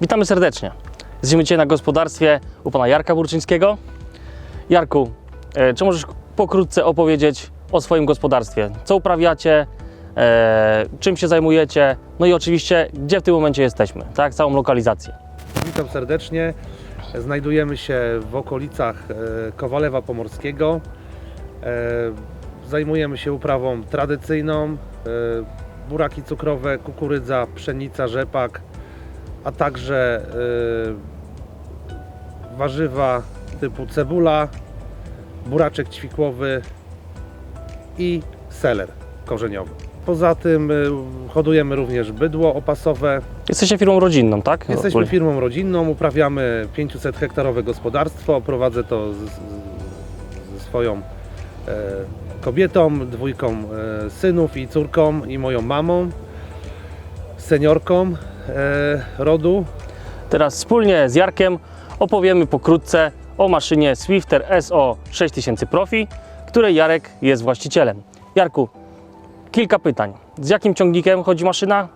Witamy serdecznie. Jesteśmy dzisiaj na gospodarstwie u pana Jarka Burczyńskiego. Jarku, e, czy możesz pokrótce opowiedzieć o swoim gospodarstwie? Co uprawiacie, e, czym się zajmujecie, no i oczywiście, gdzie w tym momencie jesteśmy, tak? Całą lokalizację. Witam serdecznie. Znajdujemy się w okolicach e, Kowalewa Pomorskiego. Zajmujemy się uprawą tradycyjną. Buraki cukrowe, kukurydza, pszenica, rzepak, a także e, warzywa typu cebula, buraczek ćwikłowy i seler korzeniowy. Poza tym e, hodujemy również bydło opasowe, Jesteście firmą rodzinną, tak? Jesteśmy firmą rodzinną, uprawiamy 500 hektarowe gospodarstwo. Prowadzę to ze swoją e, kobietą, dwójką e, synów i córką i moją mamą, seniorką rodu. Teraz wspólnie z Jarkiem opowiemy pokrótce o maszynie Swifter SO 6000 Profi, której Jarek jest właścicielem. Jarku, kilka pytań. Z jakim ciągnikiem chodzi maszyna?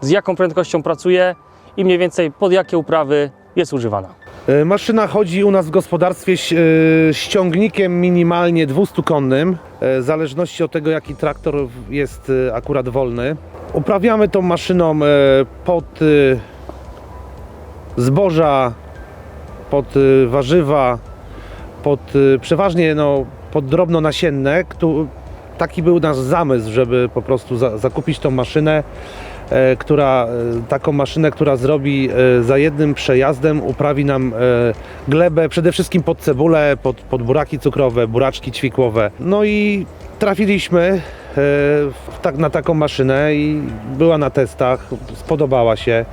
Z jaką prędkością pracuje? I mniej więcej pod jakie uprawy jest używana? E, Maszyna chodzi u nas w gospodarstwie ś- e, ściągnikiem minimalnie 200-konnym, e, w zależności od tego jaki traktor jest e, akurat wolny. Uprawiamy tą maszyną e, pod e, zboża, pod e, warzywa, pod przeważnie no, pod drobnonasienne. Taki był nasz zamysł, żeby po prostu za, zakupić tą maszynę która, taką maszynę, która zrobi za jednym przejazdem, uprawi nam glebę przede wszystkim pod cebulę, pod, pod buraki cukrowe, buraczki ćwikłowe. No i trafiliśmy e, tak, na taką maszynę i była na testach, spodobała się.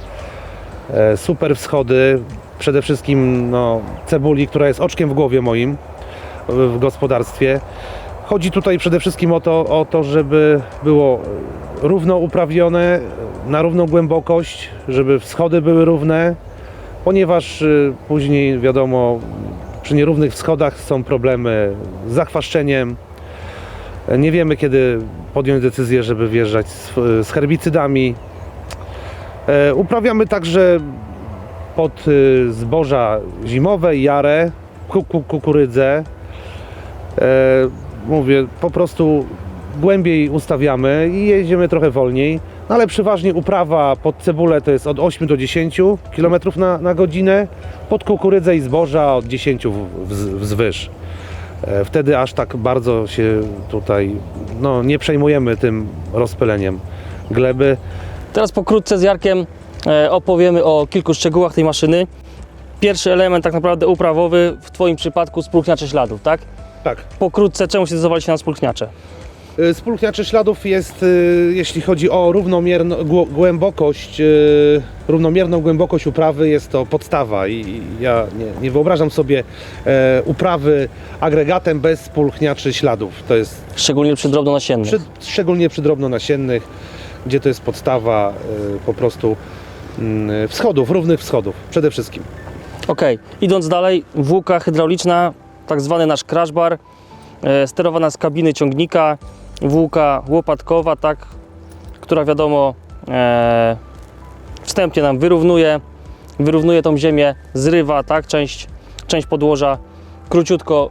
E, Super wschody, przede wszystkim no, cebuli, która jest oczkiem w głowie moim w, w gospodarstwie. Chodzi tutaj przede wszystkim o to, o to, żeby było równo uprawione, na równą głębokość, żeby wschody były równe, ponieważ y, później wiadomo, przy nierównych wschodach są problemy z zachwaszczeniem. Nie wiemy kiedy podjąć decyzję, żeby wjeżdżać z, z herbicydami. E, Uprawiamy także pod y, zboża zimowe, jarę, kuku, kukurydzę. E, mówię, po prostu głębiej ustawiamy i jedziemy trochę wolniej, no ale przeważnie uprawa pod cebulę to jest od 8 do 10 km na, na godzinę, pod kukurydzę i zboża od 10 w- wz- wzwyż. E, Wtedy aż tak bardzo się tutaj no, nie przejmujemy tym rozpyleniem gleby. Teraz pokrótce z Jarkiem e, opowiemy o kilku szczegółach tej maszyny. Pierwszy element tak naprawdę uprawowy w Twoim przypadku spróchniacze śladów, tak? Tak. Pokrótce, czemu się zdecydowaliście na spróchniacze? Y, Spróchniaczy śladów jest, y, jeśli chodzi o równomierno, głą- głębokość, y, równomierną głębokość uprawy, jest to podstawa i ja nie, nie wyobrażam sobie e, uprawy agregatem bez spulchniaczy śladów. To jest Szczególnie przy drobnonasiennych. przy, szczególnie przy drobnonasiennych, gdzie to jest podstawa y, po prostu mm, wschodów, równych wschodów przede wszystkim. Okej, idąc dalej, włóka hydrauliczna, tak zwany nasz crash bar, e, sterowana z kabiny ciągnika, włóka łopatkowa, tak, która wiadomo e, wstępnie nam wyrównuje, wyrównuje tą ziemię, zrywa, tak, część, część podłoża, króciutko,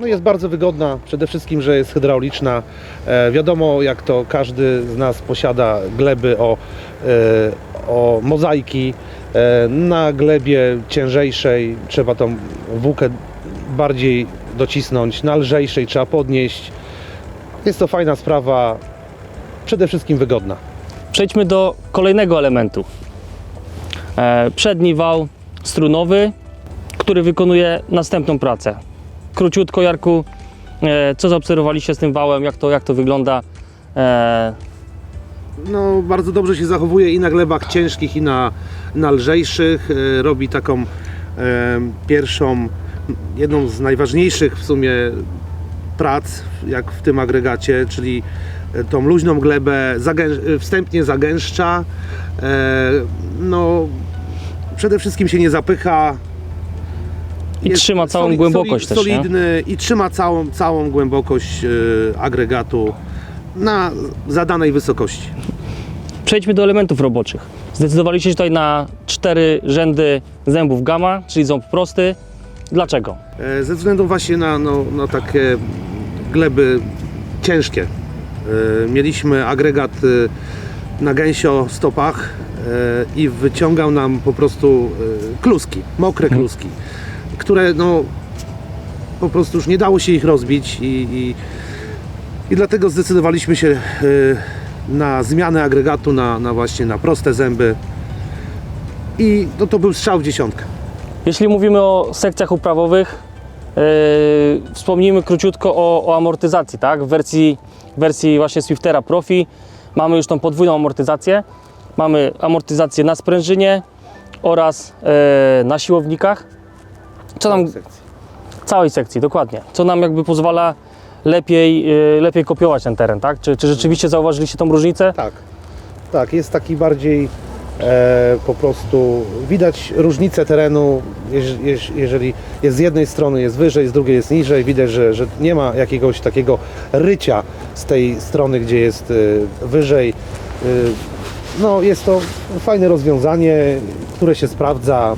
No jest bardzo wygodna, przede wszystkim, że jest hydrauliczna. E, wiadomo, jak to każdy z nas posiada gleby o, e, o mozaiki. E, na glebie ciężejszej trzeba tą włókę bardziej docisnąć, na lżejszej trzeba podnieść. Jest to fajna sprawa, przede wszystkim wygodna. Przejdźmy do kolejnego elementu. E, Przedni wał strunowy, który wykonuje następną pracę. Króciutko, Jarku, e, co zaobserwowaliście z tym wałem, jak to, jak to wygląda? E, No, bardzo dobrze się zachowuje i na glebach ciężkich, i na, na lżejszych. E, Robi taką e, pierwszą, jedną z najważniejszych w sumie prac, jak w tym agregacie, czyli e, tą luźną glebę zagę- e, wstępnie zagęszcza. E, no, przede wszystkim się nie zapycha. I trzyma całą soli- głębokość soli- też, nie? Solidny i trzyma całą, całą głębokość agregatu na zadanej wysokości. Przejdźmy do elementów roboczych. Zdecydowaliście się tutaj na cztery rzędy zębów gamma, czyli ząb prosty. Dlaczego? Ze względu właśnie na, no, na takie gleby ciężkie. E, Mieliśmy agregat e, na gęsio stopach e, i wyciągał nam po prostu kluski, mokre kluski, które no po prostu już nie dało się ich rozbić i, i, i dlatego zdecydowaliśmy się na zmianę agregatu na, na właśnie na proste zęby i no, to był strzał w dziesiątkę. Jeśli mówimy o sekcjach uprawowych, wspomnijmy króciutko o, o amortyzacji, tak? W wersji, wersji właśnie Swiftera Profi mamy już tą podwójną amortyzację. Mamy amortyzację na sprężynie oraz yy, na siłownikach. Co nam, całej sekcji, dokładnie. Co nam jakby pozwala lepiej, yy, lepiej kopiować ten teren, tak? Czy, czy rzeczywiście zauważyliście tą różnicę? Tak, tak, jest taki bardziej po prostu widać różnicę terenu, jeż, jeż, jeżeli jest z jednej strony jest wyżej, z drugiej jest niżej, widać, że, że nie ma jakiegoś takiego rycia z tej strony, gdzie jest e, wyżej. E, no jest to fajne rozwiązanie, które się sprawdza.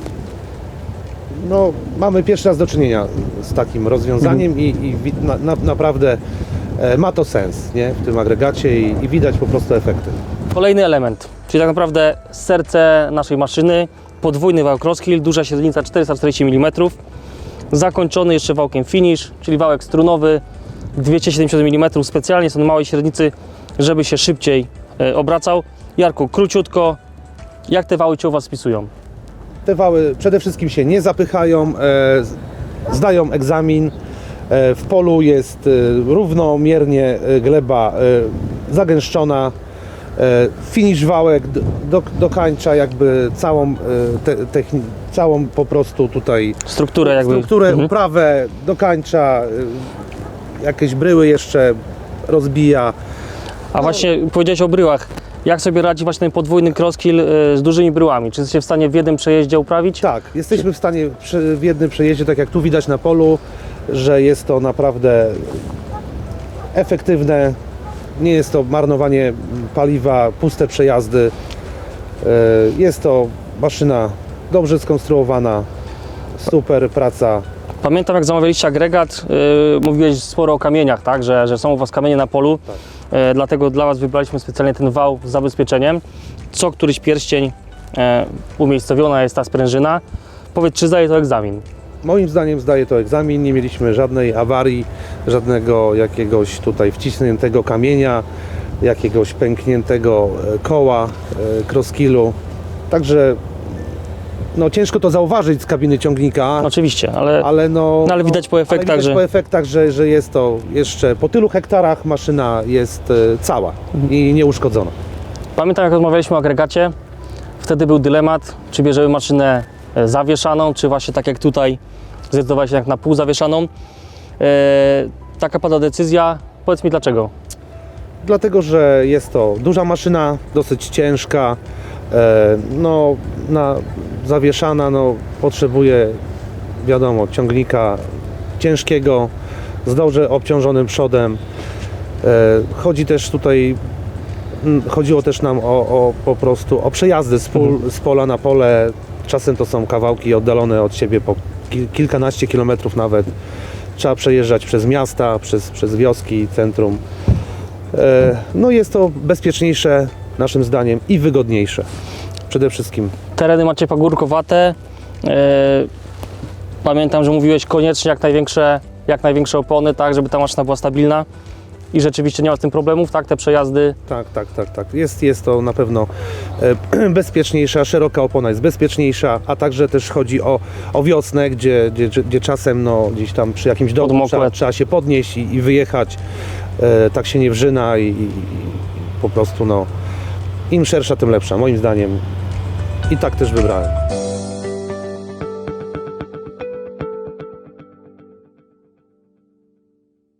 No, mamy pierwszy raz do czynienia z takim rozwiązaniem i, i wi- na, na, naprawdę e, ma to sens nie? w tym agregacie i, i widać po prostu efekty. Kolejny element, czyli tak naprawdę serce naszej maszyny, podwójny wał crosskill, duża średnica 440 mm, zakończony jeszcze wałkiem finish, czyli wałek strunowy 270 mm, specjalnie są małej średnicy, żeby się szybciej e, obracał. Jarku, króciutko, jak te wały Cię u Was spisują? Te wały przede wszystkim się nie zapychają, e, zdają egzamin. E, w polu jest równomiernie gleba zagęszczona. E, finish wałek do, dokańcza jakby całą, e, te, całą po prostu tutaj Strukturę jakby... strukturę, Mhm. uprawę dokańcza. e, Jakieś bryły jeszcze rozbija. A właśnie powiedziałeś o bryłach. Jak sobie radzi właśnie ten podwójny crosskill z dużymi bryłami? Czy jesteście w stanie w jednym przejeździe uprawić? Tak, jesteśmy w stanie w jednym przejeździe, tak jak tu widać na polu, że jest to naprawdę efektywne. Nie jest to marnowanie paliwa, puste przejazdy. E, Jest to maszyna dobrze skonstruowana, super praca. Pamiętam jak zamawialiście agregat, yy, mówiłeś sporo o kamieniach, tak? Że, że są u Was kamienie na polu, Tak. Yy, dlatego dla Was wybraliśmy specjalnie ten wał z zabezpieczeniem. Co któryś pierścień yy, umiejscowiona jest ta sprężyna. Powiedz, czy zdaje to egzamin? Moim zdaniem zdaje to egzamin, nie mieliśmy żadnej awarii, żadnego jakiegoś tutaj wcisniętego kamienia, jakiegoś pękniętego e, koła, e, crosskillu. Także no, ciężko to zauważyć z kabiny ciągnika, Oczywiście, ale ale, no, no, ale widać po ale efektach, widać że- po efektach że, że jest to jeszcze po tylu hektarach maszyna jest e, cała i nieuszkodzona. pamiętam jak rozmawialiśmy o agregacie, wtedy był dylemat, czy bierzemy maszynę e, zawieszaną, czy właśnie tak jak tutaj zdecydowałeś się jak na pół zawieszaną. Yy, taka pada decyzja. Powiedz mi dlaczego? Dlatego, że jest to duża maszyna, dosyć ciężka, e, no, na, zawieszana, no, potrzebuje, wiadomo, ciągnika ciężkiego, z dobrze obciążonym przodem. E, chodzi też tutaj, chodziło też nam o, o po prostu o przejazdy z, pól, z pola na pole. Czasem to są kawałki oddalone od siebie po kil, kilkanaście kilometrów nawet. Trzeba przejeżdżać przez miasta, przez, przez wioski, centrum. E, No jest to bezpieczniejsze naszym zdaniem i wygodniejsze. Przede wszystkim. tereny macie pagórkowate. E, pamiętam, że mówiłeś koniecznie jak największe, jak największe opony, tak, żeby ta maszyna była stabilna. I rzeczywiście nie ma z tym problemów, tak? Te przejazdy. Tak, tak, tak, tak. Jest, jest to na pewno e, bezpieczniejsza, szeroka opona jest bezpieczniejsza, a także też chodzi o, o wiosnę, gdzie, gdzie, gdzie czasem no, gdzieś tam przy jakimś domu Podmokłe. trzeba, trzeba się podnieść i, i wyjechać. E, tak się nie wrzyna i, i, i po prostu no, im szersza, tym lepsza, moim zdaniem. I tak też wybrałem.